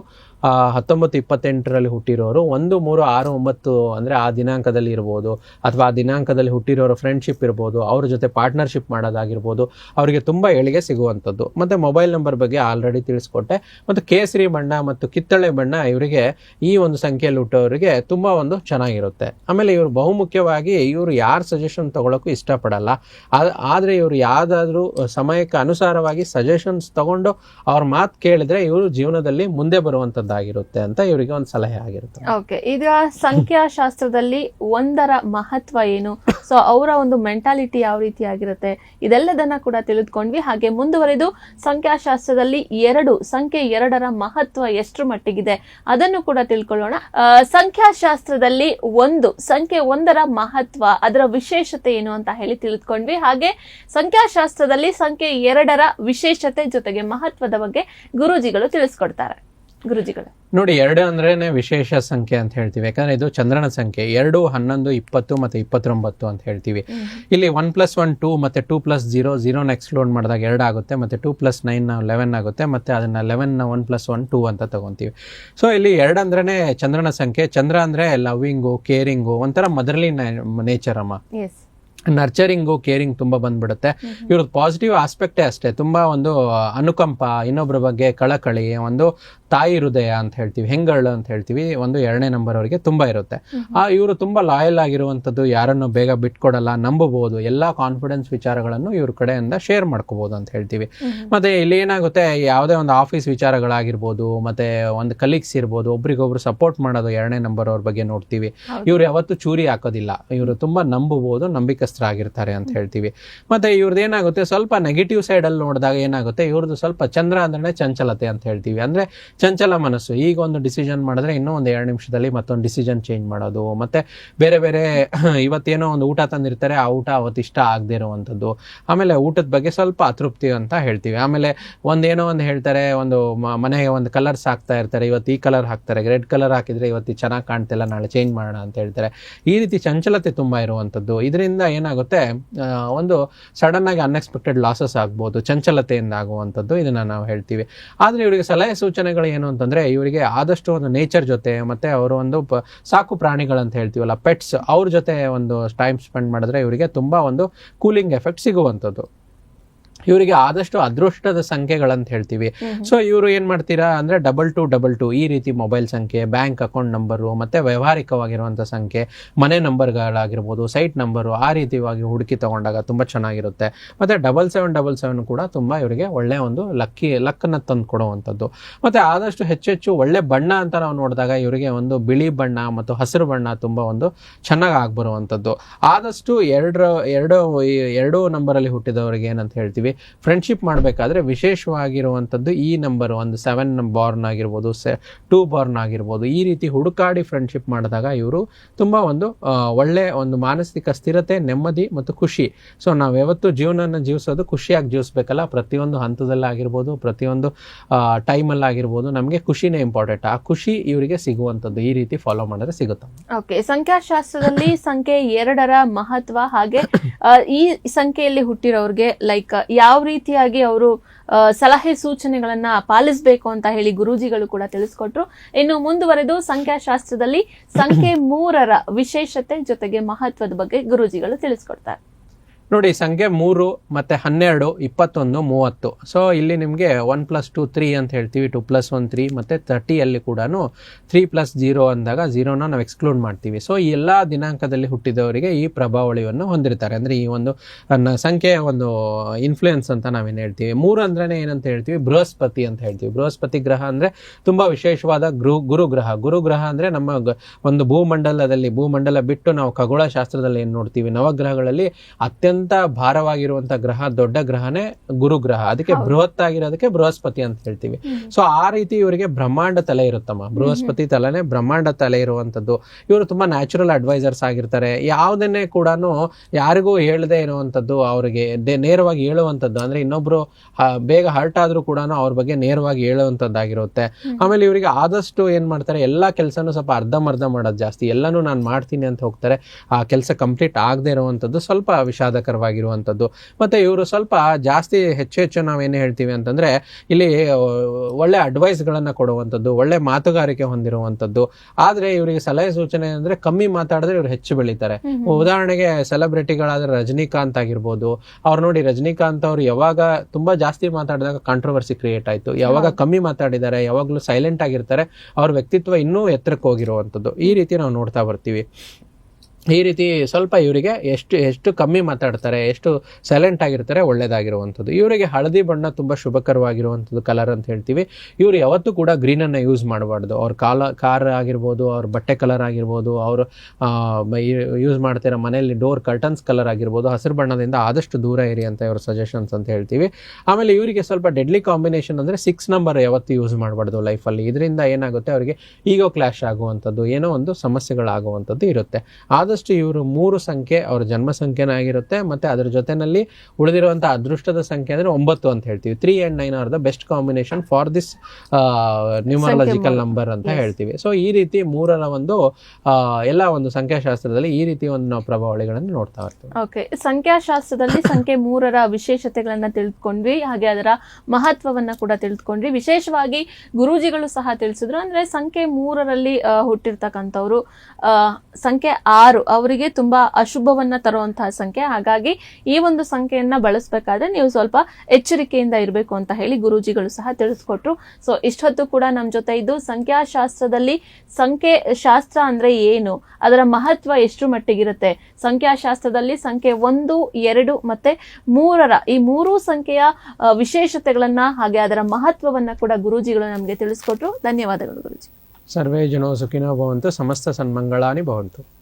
ಹತ್ತೊಂಬತ್ತು ಇಪ್ಪತ್ತೆಂಟರಲ್ಲಿ ಹುಟ್ಟಿರೋರು, ಒಂದು, ಮೂರು, ಆರು, ಒಂಬತ್ತು ಅಂದರೆ ಆ ದಿನಾಂಕದಲ್ಲಿ ಇರ್ಬೋದು, ಅಥವಾ ಆ ದಿನಾಂಕದಲ್ಲಿ ಹುಟ್ಟಿರೋರು ಫ್ರೆಂಡ್ಶಿಪ್ ಇರ್ಬೋದು, ಅವ್ರ ಜೊತೆ ಪಾರ್ಟ್ನರ್ಶಿಪ್ ಮಾಡೋದಾಗಿರ್ಬೋದು, ಅವರಿಗೆ ತುಂಬ ಏಳಿಗೆ ಸಿಗುವಂಥದ್ದು. ಮತ್ತೆ ಮೊಬೈಲ್ ನಂಬರ್ ಬಗ್ಗೆ ಆಲ್ರೆಡಿ ತಿಳಿಸ್ಕೊಟ್ಟೆ. ಮತ್ತು ಕೇಸರಿ ಬಣ್ಣ ಮತ್ತು ಕಿತ್ತಳೆ ಬಣ್ಣ ಇವರಿಗೆ ಈ ಒಂದು ಸಂಖ್ಯೆಯಲ್ಲಿ ಹುಟ್ಟೋರಿಗೆ ತುಂಬ ಒಂದು ಚೆನ್ನಾಗಿರುತ್ತೆ. ಆಮೇಲೆ ಇವರು ಬಹುಮುಖ್ಯವಾಗಿ ಇವರು ಯಾರು ಸಜೆಷನ್ ತಗೊಳಕ್ಕೂ ಇಷ್ಟಪಡಲ್ಲ. ಆದರೆ ಇವರು ಯಾವುದಾದ್ರೂ ಸಮಯಕ್ಕೆ ಅನುಸಾರವಾಗಿ ಸಜೆಷನ್ಸ್ ತಗೊಂಡು ಅವ್ರ ಮಾತು ಕೇಳಿದ್ರೆ ಇವರು ಜೀವನದಲ್ಲಿ ಮುಂದೆ ಬರುವಂತದ್ದಾಗಿರುತ್ತೆ ಅಂತ ಇವರಿಗೆ ಒಂದು ಸಲಹೆ ಆಗಿರುತ್ತೆ. ಓಕೆ ಈಗ ಸಂಖ್ಯಾಶಾಸ್ತ್ರದಲ್ಲಿ ಒಂದರ ಮಹತ್ವ ಏನು? ಸೊ ಅವರ ಒಂದು ಮೆಂಟಾಲಿಟಿ ಯಾವ ರೀತಿ ಆಗಿರುತ್ತೆ? ಇದೆಲ್ಲದನ್ನ ಕೂಡ ತಿಳಿದುಕೊಂಡ್ವಿ. ಹಾಗೆ ಮುಂದುವರೆದು ಸಂಖ್ಯಾಶಾಸ್ತ್ರದಲ್ಲಿ ಎರಡು, ಸಂಖ್ಯೆ ಎರಡರ ಮಹತ್ವ ಎಷ್ಟು ಮಟ್ಟಿಗಿದೆ? ಅದನ್ನು ಕೂಡ ತಿಳ್ಕೊಳ್ಳೋಣ. ಸಂಖ್ಯಾಶಾಸ್ತ್ರದಲ್ಲಿ ಒಂದು, ಸಂಖ್ಯೆ ಒಂದರ ಮಹತ್ವ, ಅದರ ವಿಶೇಷತೆ ಏನು ಅಂತ ಹೇಳಿ ತಿಳಿದುಕೊಂಡ್ವಿ. ಹಾಗೆ ಸಂಖ್ಯಾಶಾಸ್ತ್ರದಲ್ಲಿ ಸಂಖ್ಯೆ ಎರಡರ ವಿಶೇಷತೆ ಜೊತೆಗೆ ಮಹತ್ವದ ಬಗ್ಗೆ ಗುರೂಜಿಗಳು ತಿಳಿಸ್ಕೊಡ್ತಾರೆ. ಗುರುಜಿಗಳು. ನೋಡಿ ಎರಡು ಅಂದ್ರೇನೆ ವಿಶೇಷ ಸಂಖ್ಯೆ ಅಂತ ಹೇಳ್ತೀವಿ. ಯಾಕಂದ್ರೆ ಇದು ಚಂದ್ರನ ಸಂಖ್ಯೆ. ಎರಡು ಹನ್ನೊಂದು ಇಪ್ಪತ್ತು ಮತ್ತೆ ಇಪ್ಪತ್ತೊಂಬತ್ತು ಅಂತ ಹೇಳ್ತೀವಿ. ಇಲ್ಲಿ ಒನ್ ಪ್ಲಸ್ ಒನ್ ಟೂ ಮತ್ತೆ ಟೂ ಪ್ಲಸ್ ಜೀರೋ ಜೀರೋನ ಎಕ್ಸ್ಪ್ಲೋಡ್ ಮಾಡಿದಾಗ ಎರಡು ಆಗುತ್ತೆ. ಮತ್ತೆ ಟೂ ಪ್ಲಸ್ ನೈನ್ ಲೆವೆನ್ ಆಗುತ್ತೆ. ಮತ್ತೆ ಅದನ್ನ eleven one plus one two ಅಂತ ತಗೊಂತೀವಿ ಸೊ ಇಲ್ಲಿ ಎರಡು ಅಂದ್ರೇನೆ ಚಂದ್ರನ ಸಂಖ್ಯೆ. ಚಂದ್ರ ಅಂದ್ರೆ ಲವ್ವಿಂಗು ಕೇರಿಂಗು ಒಂಥರ ಮದರ್ಲಿ ನೇಚರ್ ಅಮ್ಮ. ನರ್ಚರಿಂಗು ಕೇರಿಂಗ್ ತುಂಬ ಬಂದ್ಬಿಡುತ್ತೆ. ಇವ್ರದ್ದು ಪಾಸಿಟಿವ್ ಆಸ್ಪೆಕ್ಟೇ ಅಷ್ಟೇ. ತುಂಬ ಒಂದು ಅನುಕಂಪ ಇನ್ನೊಬ್ಬರ ಬಗ್ಗೆ ಕಳಕಳಿ ಒಂದು ತಾಯಿ ಹೃದಯ ಅಂತ ಹೇಳ್ತೀವಿ ಹೆಂಗಳು ಅಂತ ಹೇಳ್ತೀವಿ ಒಂದು ಎರಡನೇ ನಂಬರ್ ಅವರಿಗೆ ತುಂಬಾ ಇರುತ್ತೆ. ಆ ಇವರು ತುಂಬಾ ಲಾಯಲ್ ಆಗಿರುವಂಥದ್ದು ಯಾರನ್ನು ಬೇಗ ಬಿಟ್ಕೊಡಲ್ಲ ನಂಬಬಹುದು ಎಲ್ಲಾ ಕಾನ್ಫಿಡೆನ್ಸ್ ವಿಚಾರಗಳನ್ನು ಇವ್ರ ಕಡೆಯಿಂದ ಶೇರ್ ಮಾಡ್ಕೋಬಹುದು ಅಂತ ಹೇಳ್ತೀವಿ. ಮತ್ತೆ ಇಲ್ಲಿ ಏನಾಗುತ್ತೆ ಯಾವುದೇ ಒಂದು ಆಫೀಸ್ ವಿಚಾರಗಳಾಗಿರ್ಬೋದು ಮತ್ತೆ ಒಂದು ಕಲೀಗ್ಸ್ ಇರ್ಬೋದು ಒಬ್ರಿಗೊಬ್ರು ಸಪೋರ್ಟ್ ಮಾಡೋದು ಎರಡನೇ ನಂಬರ್ ಅವ್ರ ಬಗ್ಗೆ ನೋಡ್ತೀವಿ. ಇವ್ರು ಯಾವತ್ತೂ ಚೂರಿ ಹಾಕೋದಿಲ್ಲ. ಇವರು ತುಂಬಾ ನಂಬಬಹುದು ನಂಬಿಕಸ್ಥರಾಗಿರ್ತಾರೆ ಅಂತ ಹೇಳ್ತೀವಿ. ಮತ್ತೆ ಇವ್ರದ್ದು ಏನಾಗುತ್ತೆ ಸ್ವಲ್ಪ ನೆಗೆಟಿವ್ ಸೈಡಲ್ಲಿ ಅಲ್ಲಿ ನೋಡಿದಾಗ ಏನಾಗುತ್ತೆ ಇವ್ರದ್ದು ಸ್ವಲ್ಪ ಚಂದ್ರ ಅಂದ್ರೆ ಚಂಚಲತೆ ಅಂತ ಹೇಳ್ತೀವಿ. ಅಂದ್ರೆ ಚಂಚಲ ಮನಸ್ಸು. ಈಗ ಒಂದು ಡಿಸಿಷನ್ ಮಾಡಿದ್ರೆ ಇನ್ನೂ ಒಂದು ಎರಡು ನಿಮಿಷದಲ್ಲಿ ಮತ್ತೊಂದು ಡಿಸಿಷನ್ ಚೇಂಜ್ ಮಾಡೋದು. ಮತ್ತೆ ಬೇರೆ ಬೇರೆ [CLEARS THROAT] ಇವತ್ತೇನೋ ಒಂದು ಊಟ ತಂದಿರ್ತಾರೆ, ಆ ಊಟ ಅವತ್ತು ಇಷ್ಟ ಆಗದೆ ಇರುವಂಥದ್ದು. ಆಮೇಲೆ ಊಟದ ಬಗ್ಗೆ ಸ್ವಲ್ಪ ಅತೃಪ್ತಿ ಅಂತ ಹೇಳ್ತೀವಿ. ಆಮೇಲೆ ಒಂದೇನೋ ಒಂದು ಹೇಳ್ತಾರೆ, ಒಂದು ಮನೆಗೆ ಒಂದು ಕಲರ್ಸ್ ಹಾಕ್ತಾ ಇರ್ತಾರೆ. ಇವತ್ತು ಈ ಕಲರ್ ಹಾಕ್ತಾರೆ. ರೆಡ್ ಕಲರ್ ಹಾಕಿದ್ರೆ ಇವತ್ತು ಚೆನ್ನಾಗಿ ಕಾಣ್ತಿಲ್ಲ, ನಾಳೆ ಚೇಂಜ್ ಮಾಡೋಣ ಅಂತ ಹೇಳ್ತಾರೆ. ಈ ರೀತಿ ಚಂಚಲತೆ ತುಂಬ ಇರುವಂಥದ್ದು. ಇದರಿಂದ ಏನಾಗುತ್ತೆ ಒಂದು ಸಡನ್ ಆಗಿ ಅನ್ಎಕ್ಸ್ಪೆಕ್ಟೆಡ್ ಲಾಸಸ್ ಆಗ್ಬೋದು ಚಂಚಲತೆಯಿಂದ ಆಗುವಂಥದ್ದು ಇದನ್ನ ನಾವು ಹೇಳ್ತೀವಿ. ಆದ್ರೆ ಇವರಿಗೆ ಸಲಹೆ ಸೂಚನೆಗಳು ಏನು ಅಂತಂದ್ರೆ ಇವರಿಗೆ ಆದಷ್ಟು ಒಂದು ನೇಚರ್ ಜೊತೆ ಮತ್ತೆ ಅವರು ಒಂದು ಪ- ಸಾಕು ಪ್ರಾಣಿಗಳಂತ ಹೇಳ್ತೀವಲ್ಲ ಪೆಟ್ಸ್ ಅವ್ರ ಜೊತೆ ಒಂದು ಟೈಮ್ ಸ್ಪೆಂಡ್ ಮಾಡಿದ್ರೆ ಇವರಿಗೆ ತುಂಬಾ ಒಂದು ಕೂಲಿಂಗ್ ಎಫೆಕ್ಟ್ ಸಿಗುವಂಥದ್ದು. ಇವರಿಗೆ ಆದಷ್ಟು ಅದೃಷ್ಟದ ಸಂಖ್ಯೆಗಳಂತ ಹೇಳ್ತೀವಿ. ಸೊ ಇವರು ಏನು ಮಾಡ್ತೀರಾ ಅಂದ್ರೆ ಡಬಲ್ ಟು ಡಬಲ್ ಟು ಈ ರೀತಿ ಮೊಬೈಲ್ ಸಂಖ್ಯೆ ಬ್ಯಾಂಕ್ ಅಕೌಂಟ್ ನಂಬರು ಮತ್ತೆ ವ್ಯವಹಾರಿಕವಾಗಿರುವಂತ ಸಂಖ್ಯೆ ಮನೆ ನಂಬರ್ಗಳಾಗಿರ್ಬೋದು ಸೈಟ್ ನಂಬರು ಆ ರೀತಿಯಾಗಿ ಹುಡುಕಿ ತಗೊಂಡಾಗ ತುಂಬಾ ಚೆನ್ನಾಗಿರುತ್ತೆ. ಮತ್ತೆ ಡಬಲ್ ಸೆವೆನ್ ಡಬಲ್ ಸೆವೆನ್ ಕೂಡ ತುಂಬಾ ಇವರಿಗೆ ಒಳ್ಳೆ ಒಂದು ಲಕ್ಕಿ ಲಕ್ಕನ್ನು ತಂದು ಕೊಡುವಂಥದ್ದು. ಮತ್ತೆ ಆದಷ್ಟು ಹೆಚ್ಚೆಚ್ಚು ಒಳ್ಳೆ ಬಣ್ಣ ಅಂತ ನಾವು ನೋಡಿದಾಗ ಇವರಿಗೆ ಒಂದು ಬಿಳಿ ಬಣ್ಣ ಮತ್ತು ಹಸಿರು ಬಣ್ಣ ತುಂಬಾ ಒಂದು ಚೆನ್ನಾಗಿ ಆಗ್ಬರುವಂಥದ್ದು. ಆದಷ್ಟು ಎರಡರ ಎರಡು ಎರಡು ಎರಡು ನಂಬರಲ್ಲಿ ಹುಟ್ಟಿದವರಿಗೆ ಏನಂತ ಹೇಳ್ತೀವಿ? ಫ್ರೆಂಡ್ಶಿಪ್ ಮಾಡಬೇಕಾದ್ರೆ ವಿಶೇಷವಾಗಿರುವಂಥದ್ದು ಈ ನಂಬರ್ ಒಂದು ಸೆವೆನ್ ಬಾರ್ನ್ ಆಗಿರ್ಬೋದು ಸೆ ಟೂ ಬಾರ್ನ್ ಆಗಿರ್ಬೋದು, ಈ ರೀತಿ ಹುಡುಕಾಡಿ ಫ್ರೆಂಡ್ಶಿಪ್ ಮಾಡಿದಾಗ ಇವರು ತುಂಬ ಒಂದು ಒಳ್ಳೆ ಒಂದು ಮಾನಸಿಕ ಸ್ಥಿರತೆ, ನೆಮ್ಮದಿ ಮತ್ತು ಖುಷಿ. ಸೊ ನಾವು ಯಾವತ್ತು ಜೀವನನ ಜೀವಿಸೋದು ಖುಷಿಯಾಗಿ ಜೀವಿಸ್ಬೇಕಲ್ಲ. ಪ್ರತಿಯೊಂದು ಹಂತದಲ್ಲಾಗಿರ್ಬೋದು ಪ್ರತಿಯೊಂದು ಟೈಮಲ್ಲಾಗಿರ್ಬೋದು ನಮಗೆ ಖುಷಿನೇ ಇಂಪಾರ್ಟೆಂಟ್ ಆ ಖುಷಿ ಇವರಿಗೆ ಸಿಗುವಂಥದ್ದು ಈ ರೀತಿ ಫಾಲೋ ಮಾಡಿದ್ರೆ ಸಿಗುತ್ತೆ. ಓಕೆ ಸಂಖ್ಯಾಶಾಸ್ತ್ರದಲ್ಲಿ ಸಂಖ್ಯೆ ಎರಡರ ಮಹತ್ವ ಹಾಗೆ ಈ ಸಂಖ್ಯೆಯಲ್ಲಿ ಹುಟ್ಟಿರೋರಿಗೆ ಲೈಕ್ ಯಾವ ರೀತಿಯಾಗಿ ಅವರು ಸಲಹೆ ಸೂಚನೆಗಳನ್ನ ಪಾಲಿಸಬೇಕು ಅಂತ ಹೇಳಿ ಗುರೂಜಿಗಳು ಕೂಡ ತಿಳಿಸ್ಕೊಟ್ರು. ಇನ್ನು ಮುಂದುವರೆದು ಸಂಖ್ಯಾಶಾಸ್ತ್ರದಲ್ಲಿ ಸಂಖ್ಯೆ ಮೂರರ ವಿಶೇಷತೆ ಜೊತೆಗೆ ಮಹತ್ವದ ಬಗ್ಗೆ ಗುರೂಜಿಗಳು ತಿಳಿಸ್ಕೊಡ್ತಾರೆ. ನೋಡಿ, ಸಂಖ್ಯೆ ಮೂರು ಮತ್ತು ಹನ್ನೆರಡು, ಇಪ್ಪತ್ತೊಂದು, ಮೂವತ್ತು. ಸೊ ಇಲ್ಲಿ ನಿಮಗೆ ಒನ್ ಪ್ಲಸ್ ಟು ತ್ರೀ ಅಂತ ಹೇಳ್ತೀವಿ. ಟು ಪ್ಲಸ್ ಒನ್ ತ್ರೀ ಮತ್ತು ತರ್ಟಿಯಲ್ಲಿ ಕೂಡ ತ್ರೀ ಪ್ಲಸ್ ಜೀರೋ ಅಂದಾಗ ಜೀರೋನ ನಾವು ಎಕ್ಸ್ಕ್ಲೂಡ್ ಮಾಡ್ತೀವಿ. ಸೊ ಈ ಎಲ್ಲ ದಿನಾಂಕದಲ್ಲಿ ಹುಟ್ಟಿದವರಿಗೆ ಈ ಪ್ರಭಾವಳಿಯನ್ನು ಹೊಂದಿರ್ತಾರೆ ಅಂದರೆ ಈ ಒಂದು ಸಂಖ್ಯೆಯ ಒಂದು ಇನ್ಫ್ಲುಯೆನ್ಸ್ ಅಂತ ನಾವೇನು ಹೇಳ್ತೀವಿ? ಮೂರು ಅಂದ್ರೆ ಏನಂತ ಹೇಳ್ತೀವಿ? ಬೃಹಸ್ಪತಿ ಅಂತ ಹೇಳ್ತೀವಿ. ಬೃಹಸ್ಪತಿ ಗ್ರಹ ಅಂದರೆ ತುಂಬ ವಿಶೇಷವಾದ ಗೃ, ಗುರು ಗುರುಗ್ರಹ ಗುರು ಗ್ರಹ ಅಂದರೆ ನಮ್ಮ ಒಂದು ಭೂಮಂಡಲದಲ್ಲಿ, ಭೂಮಂಡಲ ಬಿಟ್ಟು ನಾವು ಖಗೋಳ ಶಾಸ್ತ್ರದಲ್ಲಿ ಏನು ನೋಡ್ತೀವಿ? ನವಗ್ರಹಗಳಲ್ಲಿ ಅತ್ಯಂತ ಭಾರವಾಗಿರುವಂಥ ಗ್ರಹ ದೊಡ್ಡ ಗ್ರಹನೇ ಗುರು ಗ್ರಹ ಅದಕ್ಕೆ ಬೃಹತ್ ಆಗಿರೋದಕ್ಕೆ ಬೃಹಸ್ಪತಿ ಅಂತ ಹೇಳ್ತೀವಿ. ಸೊ ಆ ರೀತಿ ಇವರಿಗೆ ಬ್ರಹ್ಮಾಂಡ ತಲೆ ಇರುತ್ತಮ್ಮ. ಬೃಹಸ್ಪತಿ ತಲೆನೇ ಬ್ರಹ್ಮಾಂಡ ತಲೆ ಇರುವಂತದ್ದು ಇವರು ತುಂಬಾ ನ್ಯಾಚುರಲ್ ಅಡ್ವೈಸರ್ಸ್ ಆಗಿರ್ತಾರೆ. ಯಾವುದನ್ನೇ ಕೂಡ ಯಾರಿಗೂ ಹೇಳದೆ ಇರುವಂತದ್ದು ಅವರಿಗೆ. ನೇರವಾಗಿ ಹೇಳುವಂತದ್ದು ಅಂದ್ರೆ ಇನ್ನೊಬ್ರು ಬೇಗ ಹರ್ಟ್ ಆದ್ರೂ ಕೂಡ ಅವ್ರ ಬಗ್ಗೆ ನೇರವಾಗಿ ಹೇಳುವಂತದ್ದಾಗಿರುತ್ತೆ ಆಮೇಲೆ ಇವರಿಗೆ ಆದಷ್ಟು ಏನ್ ಮಾಡ್ತಾರೆ ಎಲ್ಲಾ ಕೆಲಸನೂ ಸ್ವಲ್ಪ ಅರ್ಧಂಬರ್ಧ ಮಾಡೋದು ಜಾಸ್ತಿ. ಎಲ್ಲಾನು ನಾನು ಮಾಡ್ತೀನಿ ಅಂತ ಹೋಗ್ತಾರೆ. ಆ ಕೆಲಸ ಕಂಪ್ಲೀಟ್ ಆಗದೆ ಇರುವಂತದ್ದು ಸ್ವಲ್ಪ ವಿಷಾದಕರವಾಗಿರುವಂಥದ್ದು ಮತ್ತೆ ಇವರು ಸ್ವಲ್ಪ ಜಾಸ್ತಿ ಹೆಚ್ಚು ಹೆಚ್ಚು ನಾವೇನು ಹೇಳ್ತೀವಿ ಅಂತಂದ್ರೆ ಇಲ್ಲಿ ಒಳ್ಳೆ ಅಡ್ವೈಸ್ಗಳನ್ನು ಕೊಡುವಂಥದ್ದು ಒಳ್ಳೆ ಮಾತುಗಾರಿಕೆ ಹೊಂದಿರುವಂಥದ್ದು. ಆದ್ರೆ ಇವರಿಗೆ ಸಲಹೆ ಸೂಚನೆ ಅಂದರೆ ಕಮ್ಮಿ ಮಾತಾಡಿದ್ರೆ ಇವರು ಹೆಚ್ಚು ಬೆಳೀತಾರೆ. ಉದಾಹರಣೆಗೆ ಸೆಲೆಬ್ರಿಟಿಗಳಾದ್ರೆ ರಜನಿಕಾಂತ್ ಆಗಿರ್ಬೋದು. ಅವ್ರು ನೋಡಿ ರಜನಿಕಾಂತ್ ಅವರು ಯಾವಾಗ ತುಂಬಾ ಜಾಸ್ತಿ ಮಾತಾಡಿದಾಗ ಕಾಂಟ್ರವರ್ಸಿ ಕ್ರಿಯೇಟ್ ಆಯಿತು. ಯಾವಾಗ ಕಮ್ಮಿ ಮಾತಾಡಿದ್ದಾರೆ ಯಾವಾಗಲೂ ಸೈಲೆಂಟ್ ಆಗಿರ್ತಾರೆ. ಅವ್ರ ವ್ಯಕ್ತಿತ್ವ ಇನ್ನೂ ಎತ್ತರಕ್ಕೆ ಹೋಗಿರುವಂಥದ್ದು. ಈ ರೀತಿ ನಾವು ನೋಡ್ತಾ ಬರ್ತೀವಿ. ಈ ರೀತಿ ಸ್ವಲ್ಪ ಇವರಿಗೆ ಎಷ್ಟು ಎಷ್ಟು ಕಮ್ಮಿ ಮಾತಾಡ್ತಾರೆ, ಎಷ್ಟು ಸೈಲೆಂಟ್ ಆಗಿರ್ತಾರೆ ಒಳ್ಳೇದಾಗಿರುವಂಥದ್ದು. ಇವರಿಗೆ ಹಳದಿ ಬಣ್ಣ ತುಂಬ ಶುಭಕರವಾಗಿರುವಂಥದ್ದು ಕಲರ್ ಅಂತ ಹೇಳ್ತೀವಿ. ಇವರು ಯಾವತ್ತೂ ಕೂಡ ಗ್ರೀನನ್ನು ಯೂಸ್ ಮಾಡಬಾರ್ದು. ಅವ್ರ ಕಾಲ ಕಾರ್ ಆಗಿರ್ಬೋದು, ಅವ್ರ ಬಟ್ಟೆ ಕಲರ್ ಆಗಿರ್ಬೋದು, ಅವರು ಯೂಸ್ ಮಾಡ್ತಿರೋ ಮನೆಯಲ್ಲಿ ಡೋರ್ ಕರ್ಟನ್ಸ್ ಕಲರ್ ಆಗಿರ್ಬೋದು, ಹಸಿರು ಬಣ್ಣದಿಂದ ಆದಷ್ಟು ದೂರ ಇರಿ ಅಂತ ಇವ್ರ ಸಜೆಷನ್ಸ್ ಅಂತ ಹೇಳ್ತೀವಿ. ಆಮೇಲೆ ಇವರಿಗೆ ಸ್ವಲ್ಪ ಡೆಡ್ಲಿ ಕಾಂಬಿನೇಷನ್ ಅಂದರೆ ಸಿಕ್ಸ್ ನಂಬರ್ ಯಾವತ್ತೂ ಯೂಸ್ ಮಾಡಬಾರ್ದು ಲೈಫಲ್ಲಿ ಇದರಿಂದ ಏನಾಗುತ್ತೆ, ಅವರಿಗೆ ಈಗೋ ಕ್ಲಾಶ್ ಆಗುವಂಥದ್ದು, ಏನೋ ಒಂದು ಸಮಸ್ಯೆಗಳಾಗುವಂಥದ್ದು ಇರುತ್ತೆ. ಆದಷ್ಟು ಇವರು ಮೂರು ಸಂಖ್ಯೆ ಅವ್ರ ಜನ್ಮ ಸಂಖ್ಯೆನೇ ಆಗಿರುತ್ತೆ ಮತ್ತೆ ಅದ್ರ ಜೊತೆನಲ್ಲಿ ಉಳಿದಿರುವಂಥ ಅದೃಷ್ಟದ ಸಂಖ್ಯೆ ಅಂದರೆ ಒಂಬತ್ತು ಅಂತ ಹೇಳ್ತೀವಿ. Three and nine are the best combination for this numerological number ಅಂತ ಹೇಳ್ತೀವಿ. ಸೊ ಈ ರೀತಿ ಮೂರರ ಒಂದು ಎಲ್ಲ ಒಂದು ಸಂಖ್ಯಾಶಾಸ್ತ್ರದಲ್ಲಿ ಈ ರೀತಿ ಒಂದು ನಾವು ಪ್ರಭಾವಳಿಗಳನ್ನು ನೋಡ್ತಾ ಇರ್ತೀವಿ. ಓಕೆ ಸಂಖ್ಯಾಶಾಸ್ತ್ರದಲ್ಲಿ ಸಂಖ್ಯೆ ಮೂರರ ವಿಶೇಷತೆಗಳನ್ನ ತಿಳಿದುಕೊಂಡ್ವಿ ಹಾಗೆ ಅದರ ಮಹತ್ವವನ್ನ ಕೂಡ ತಿಳಿದುಕೊಂಡ್ವಿ ವಿಶೇಷವಾಗಿ ಗುರೂಜಿಗಳು ಸಹ ತಿಳಿಸಿದ್ರು. ಅಂದ್ರೆ ಸಂಖ್ಯೆ ಮೂರರಲ್ಲಿ ಹುಟ್ಟಿರ್ತಕ್ಕಂಥವ್ರು ಸಂಖ್ಯೆ ಆರು ಅವರಿಗೆ ತುಂಬಾ ಅಶುಭವನ್ನ ತರುವಂತಹ ಸಂಖ್ಯೆ. ಹಾಗಾಗಿ ಈ ಒಂದು ಸಂಖ್ಯೆಯನ್ನ ಬಳಸಬೇಕಾದ್ರೆ ನೀವು ಸ್ವಲ್ಪ ಎಚ್ಚರಿಕೆಯಿಂದ ಇರಬೇಕು ಅಂತ ಹೇಳಿ ಗುರೂಜಿಗಳು ಸಹ ತಿಳಿಸ್ಕೊಟ್ರು. ಸೊ ಇಷ್ಟೊತ್ತು ಕೂಡ ನಮ್ಮ ಜೊತೆ ಇದ್ದು ಸಂಖ್ಯಾಶಾಸ್ತ್ರದಲ್ಲಿ ಸಂಖ್ಯೆ, ಶಾಸ್ತ್ರ ಅಂದ್ರೆ ಏನು, ಅದರ ಮಹತ್ವ ಎಷ್ಟು ಮಟ್ಟಿಗಿರುತ್ತೆ, ಸಂಖ್ಯಾಶಾಸ್ತ್ರದಲ್ಲಿ ಸಂಖ್ಯೆ ಒಂದು, ಎರಡು ಮತ್ತೆ ಮೂರರ ಈ ಮೂರು ಸಂಖ್ಯೆಯ ವಿಶೇಷತೆಗಳನ್ನ ಹಾಗೆ ಅದರ ಮಹತ್ವವನ್ನ ಕೂಡ ಗುರುಜಿಗಳು ನಮಗೆ ತಿಳಿಸ್ಕೊಟ್ರು. ಧನ್ಯವಾದಗಳು ಗುರುಜಿ. ಸರ್ವೇ ಜನೋ ಸುಖಿನೋ ಭವಂತು, ಸಮಸ್ತ ಸನ್ಮಂಗಳಾನಿ ಭವಂತು.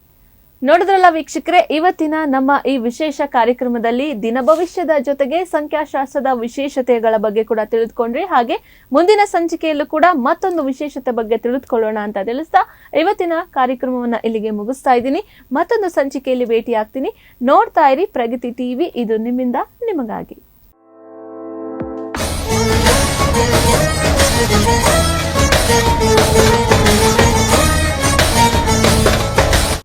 ನೋಡಿದ್ರಲ್ಲ ವೀಕ್ಷಕರೇ, ಇವತ್ತಿನ ನಮ್ಮ ಈ ವಿಶೇಷ ಕಾರ್ಯಕ್ರಮದಲ್ಲಿ ದಿನ ಭವಿಷ್ಯದ ಜೊತೆಗೆ ಸಂಖ್ಯಾಶಾಸ್ತ್ರದ ವಿಶೇಷತೆಗಳ ಬಗ್ಗೆ ಕೂಡ ತಿಳಿದುಕೊಂಡ್ರಿ. ಹಾಗೆ ಮುಂದಿನ ಸಂಚಿಕೆಯಲ್ಲೂ ಕೂಡ ಮತ್ತೊಂದು ವಿಶೇಷತೆ ಬಗ್ಗೆ ತಿಳಿದುಕೊಳ್ಳೋಣ ಅಂತ ತಿಳಿಸ್ತಾ ಇವತ್ತಿನ ಕಾರ್ಯಕ್ರಮವನ್ನ ಇಲ್ಲಿಗೆ ಮುಗಿಸ್ತಾ ಇದ್ದೀನಿ. ಮತ್ತೊಂದು ಸಂಚಿಕೆಯಲ್ಲಿ ಭೇಟಿ ಆಗ್ತೀನಿ ನೋಡ್ತಾ ಇರಿ ಪ್ರಗತಿ ಟಿವಿ, ಇದು ನಿಮ್ಮಿಂದ, ನಿಮಗಾಗಿ.